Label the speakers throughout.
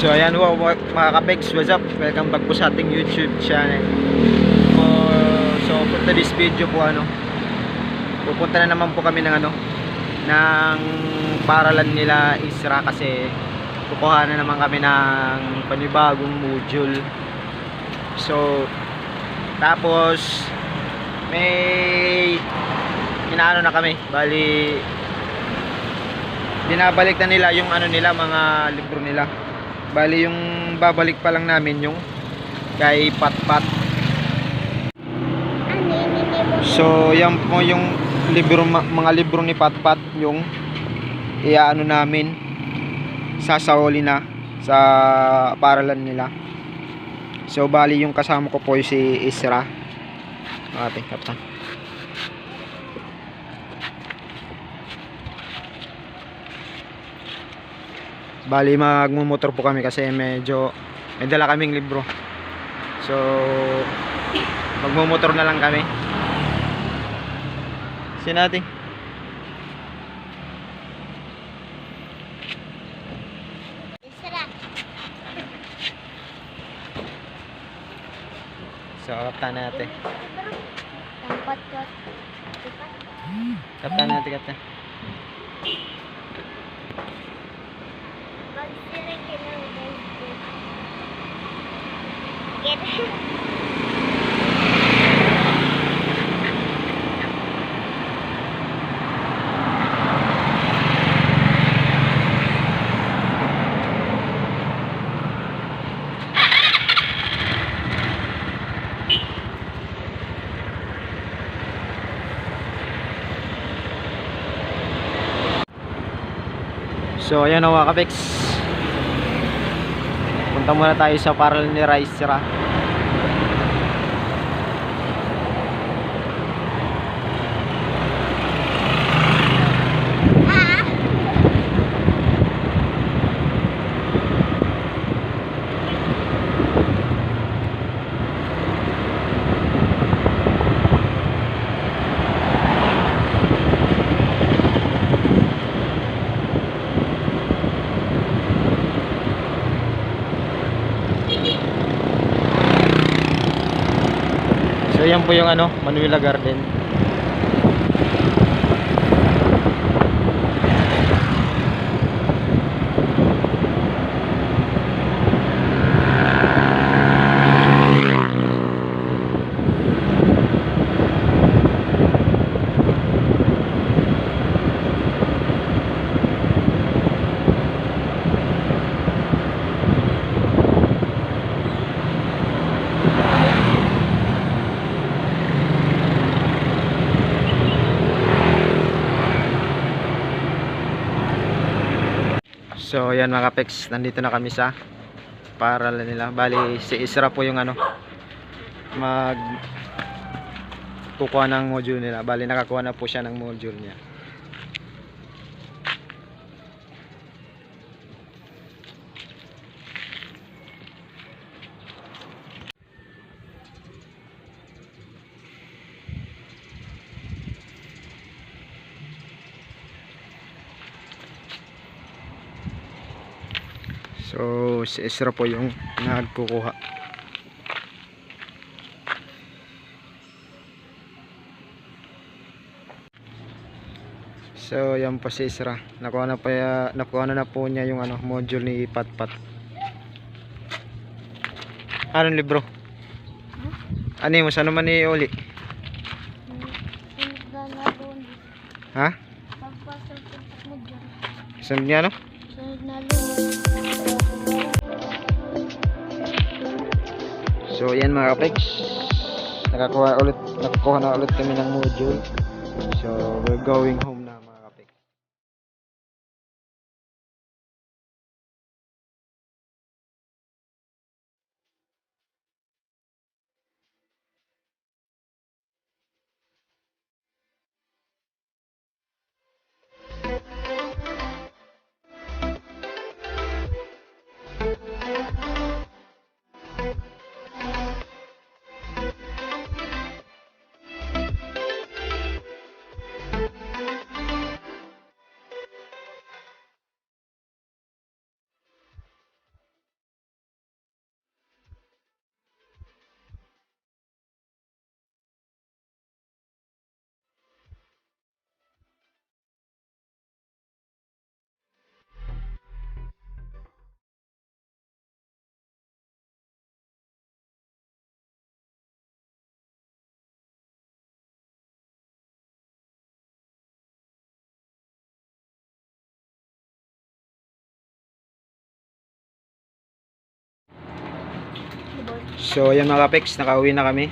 Speaker 1: So ayan po mga kapex, what's up? Welcome back po sa ating YouTube channel. So, so for today's video po ano, pupunta na naman po kami ng ano, ng paralan nila Isra kasi kukuha na naman kami ng panibagong module. So, tapos may inaano na kami, bali binabalik na nila yung ano nila mga libro nila bali yung babalik pa lang namin yung kay Patpat. So yan po yung libro mga libro ni Patpat yung iaano namin sasawali na sa paralan nila. So bali yung kasama ko po si Isra. Ate kapta Bali magmumotor po kami kasi medyo may dala kaming libro. So magmumotor na lang kami. Sinati. So kaptan natin. Kaptan natin kaptan.
Speaker 2: Get.
Speaker 1: So ayan o mga kapex. Punta muna tayo sa paralan ni Raisra. So po yung ano, Manuela Garden. So yan mga kapex, nandito na kami sa paralan nila. Bali si Isra po yung ano mag kukuha ng module nila. Bali nakakuha na po siya ng module niya. So si Isra po yung nagkukuha. So yan po si Isra. Nakuha na, pa, nakuha na, na po niya yung ano, module ni Patpat. Anong libro? Ano mo? Saan naman ni
Speaker 2: doon.
Speaker 1: Ha?
Speaker 2: Pagpasok mo dyan.
Speaker 1: Saan niya ano?
Speaker 2: Sunod na
Speaker 1: So yan mga kapex Nakakuha ulit Nakakuha na ulit kami ng module. So we're going home So, ayan mga kapex, nakauwi na kami.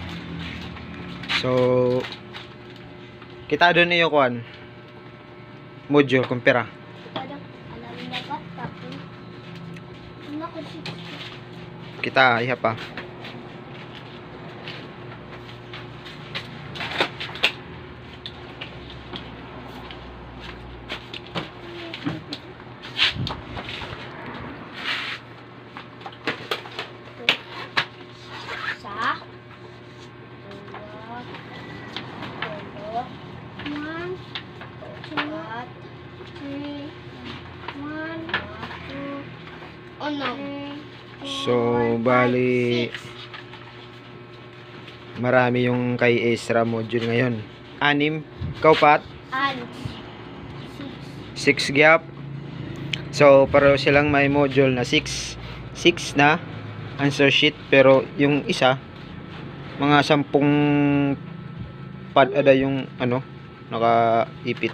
Speaker 1: So, kita doon iyo kuan. Module, kumpira. Kita, iha pa.
Speaker 2: Sa? Dalawa. Dalawa. One. Two. Three. One. Two. Oh no.
Speaker 1: So, bali, marami yung kay Ezra module ngayon. Anim, kaupat,
Speaker 2: And. Six.
Speaker 1: 6 gap. So, pareho silang may module na 6. 6 na answer sheet. Pero yung isa, mga sampung pad ada yung ano, nakaipit.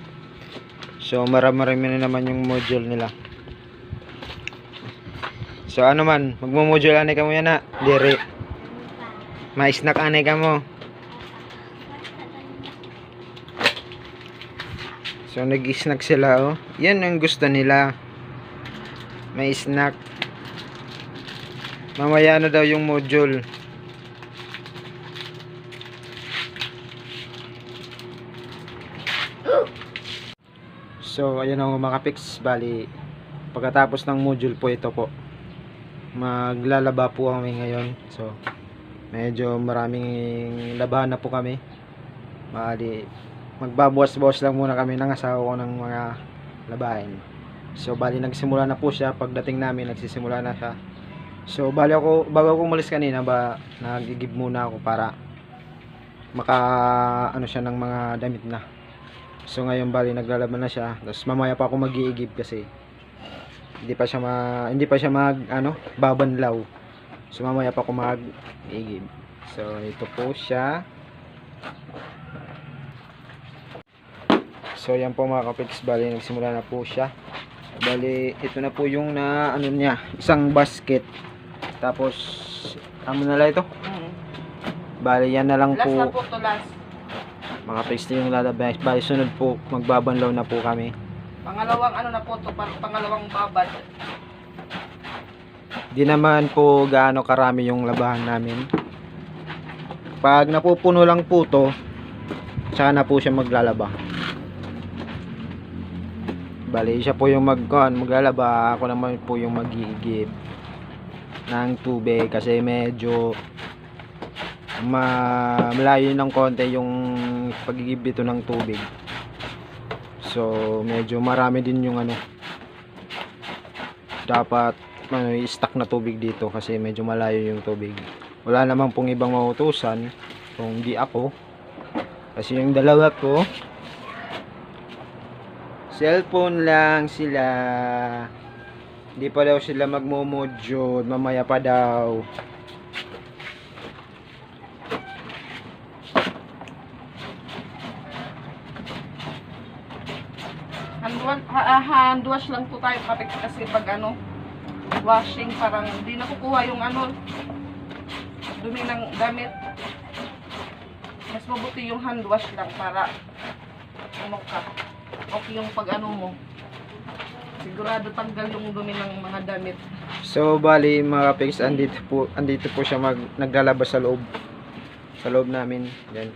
Speaker 1: So, marami-marami na naman yung module nila. So, ano man, magmo-module anay ka mo yan na. Dire, ma-snack anay ka. So, nag-snack sila, oh. Yan ang gusto nila. May snack. Mamaya na daw yung module. So, ayun ang mga kapiks. Bali, pagkatapos ng module po ito po. Maglalaba po kami ngayon. So, medyo maraming labahan na po kami. Bali, magbabawas-bawas lang muna kami ng asawa ko ng mga labahin. So bali nagsimula na po siya pagdating namin nagsisimula na siya. So bali ako bago ako umalis kanina ba nagigib muna ako para maka ano siya ng mga damit na. So ngayon bali naglalaban na siya. Tapos mamaya pa ako mag-iigib kasi hindi pa siya ma, hindi pa siya mag ano babanlaw. So mamaya pa ako mag-iigib. So ito po siya. So yan po mga kapiks, bali nagsimula na po siya. Bali ito na po yung na ano niya, isang basket. Tapos ano na lang ito? Bali yan na lang
Speaker 3: Last na
Speaker 1: po
Speaker 3: po to last.
Speaker 1: mga kapiks na yung lalabas. Bali sunod po magbabanlaw na po kami.
Speaker 3: Pangalawang ano na po to, pang- pangalawang babad.
Speaker 1: Di naman po gaano karami yung labahan namin. Pag napupuno lang po to, tsaka na po siya maglalaba. Bali, siya po yung magkuhan, maglalaba. Ako naman po yung magigib ng tubig kasi medyo ma malayo ng konti yung pagigib dito ng tubig. So, medyo marami din yung ano dapat ano, i-stack na tubig dito kasi medyo malayo yung tubig. Wala namang pong ibang mautusan kung di ako. Kasi yung dalawa ko cellphone lang sila. Hindi pa daw sila magmo-module, mamaya pa daw.
Speaker 3: Handwash, ha, ah, handwash lang po tayo kapit kasi pag ano, washing parang hindi nakukuha yung ano, dumi ng damit. Mas mabuti yung handwash lang para ano ka, okay yung pag ano mo. Sigurado tanggal yung dumi ng mga damit.
Speaker 1: So bali mga pigs andito po andito po siya mag naglalabas sa loob. Sa loob namin, yan.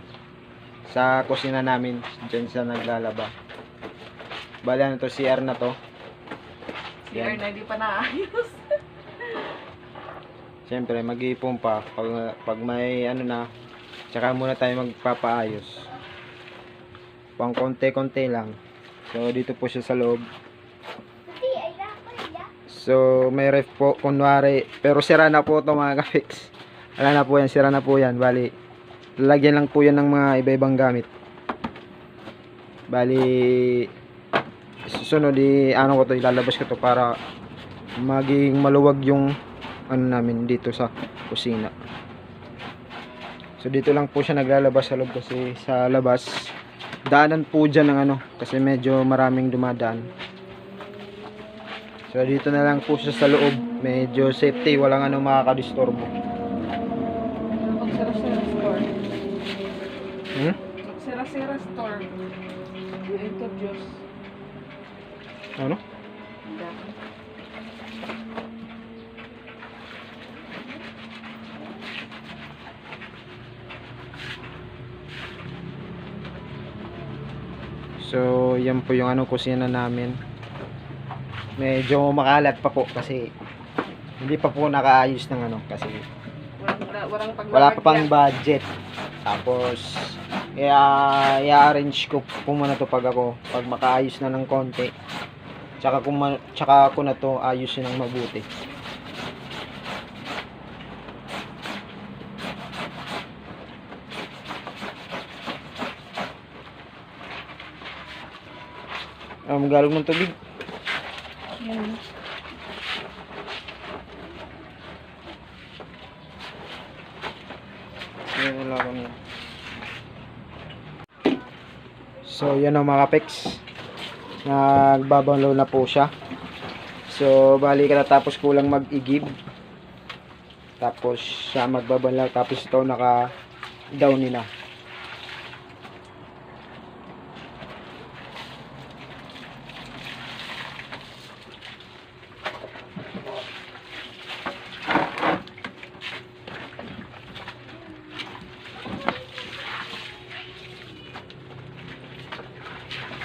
Speaker 1: Sa kusina namin, diyan siya naglalaba. Bali ano to CR na to.
Speaker 3: CR
Speaker 1: Yan.
Speaker 3: na hindi pa naayos.
Speaker 1: Siyempre mag-iipon pa pag, pag may ano na tsaka muna tayo magpapaayos. Pang konti-konti lang. So dito po siya sa loob. So, may ref po, kunwari, pero sira na po ito mga ka-fix. Wala na po yan, sira na po yan. Bali, lalagyan lang po yan ng mga iba-ibang gamit. Bali, susunod, di, ano ko to, ilalabas ko to para maging maluwag yung ano namin dito sa kusina. So, dito lang po siya naglalabas sa loob kasi sa labas, daanan po dyan ng ano, kasi medyo maraming dumadaan. So dito na lang po siya sa loob. Medyo safety, walang ano makakadisturbo.
Speaker 3: Sira-sira store.
Speaker 1: Hmm?
Speaker 3: Sira-sira store. I-introduce.
Speaker 1: Ano? So, yan po yung ano kusina namin. Medyo makalat pa po kasi hindi pa po nakaayos ng ano kasi
Speaker 3: Walang, walang
Speaker 1: wala pa pang budget. Tapos i-arrange ko po muna to pag ako pag makaayos na ng konti. Tsaka kung tsaka ako na to ayusin ng mabuti. Ah, magalog ng tubig.
Speaker 3: Yan.
Speaker 1: Ko. So, yan ang mga pecs. Nagbabalaw na po siya. So, bali katatapos ko lang mag-igib. Tapos, siya magbabalaw. Tapos, ito naka-down nila.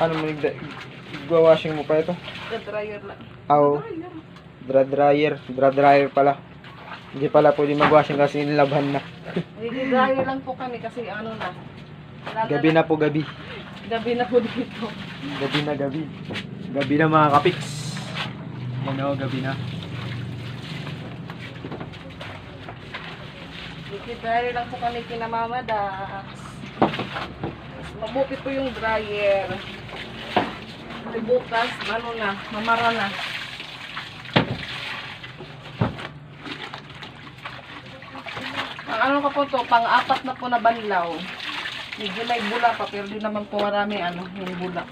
Speaker 1: Ano mo washing mo pa ito?
Speaker 3: The dryer lang.
Speaker 1: Aw,
Speaker 3: Dryer.
Speaker 1: dry dryer, dry dryer pala. Hindi pala pwede mag-washing kasi nilabhan na.
Speaker 3: Nag-dryer lang po kami kasi ano na.
Speaker 1: Gabi na po gabi.
Speaker 3: Gabi na po dito.
Speaker 1: Gabi na gabi. Gabi na mga kapiks. Yan o, gabi na.
Speaker 3: Nag-dryer lang po kami kina Mama Dax. Mas Mabuti po yung dryer. Kasi bukas, ano na, mamara na. Ang ano ko po to, pang-apat na po na banlaw. Medyo may bula pa, pero di naman po marami ano, yung bula.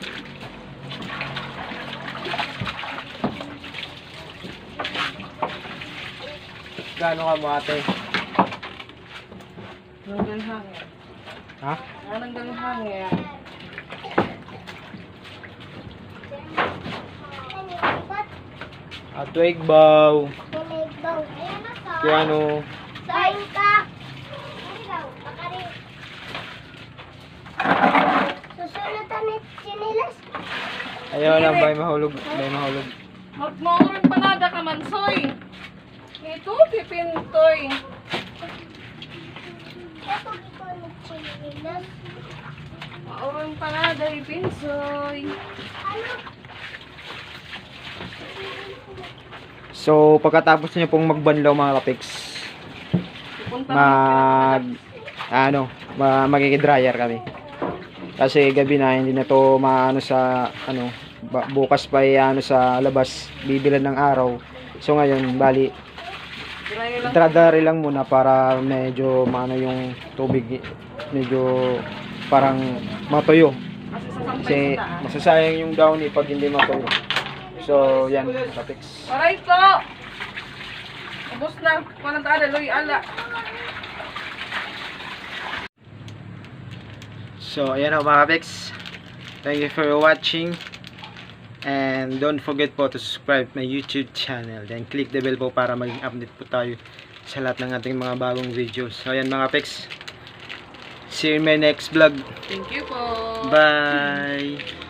Speaker 1: Gaano ka mo ate?
Speaker 3: Hanggang hangin.
Speaker 1: Ha?
Speaker 3: Hanggang hangin.
Speaker 2: Panipat.
Speaker 1: Ato igbaw.
Speaker 2: Pinigbaw. Ayan na sa.
Speaker 1: Kaya ano,
Speaker 2: Sain ka. Ikaw, pakari. Susunod kami sinilas.
Speaker 1: ayaw na bay mahulog, bay mahulog.
Speaker 3: Magmauran panada ka man, soy. Ito, pipintoy.
Speaker 2: Ito ikaw nagsinilas.
Speaker 3: Mauran panada, ipinsoy.
Speaker 2: Ano?
Speaker 1: So, pagkatapos niyo pong magbanlaw mga kapiks, mag ano, ma magki-dryer kami. Kasi gabi na hindi na to maano sa ano, bukas pa ano sa labas bibilan ng araw. So ngayon, bali. Tradari lang muna para medyo maano yung tubig medyo parang matuyo.
Speaker 3: Kasi
Speaker 1: masasayang yung downy pag hindi matuyo. So, yan, topics.
Speaker 3: Aray to! Ubus na. Walang taada, loy, ala.
Speaker 1: So, ayan o mga kapiks. Thank you for watching. And don't forget po to subscribe my YouTube channel. Then click the bell po para maging update po tayo sa lahat ng ating mga bagong videos. So, ayan mga kapiks. See you in my next vlog.
Speaker 3: Thank you po.
Speaker 1: Bye!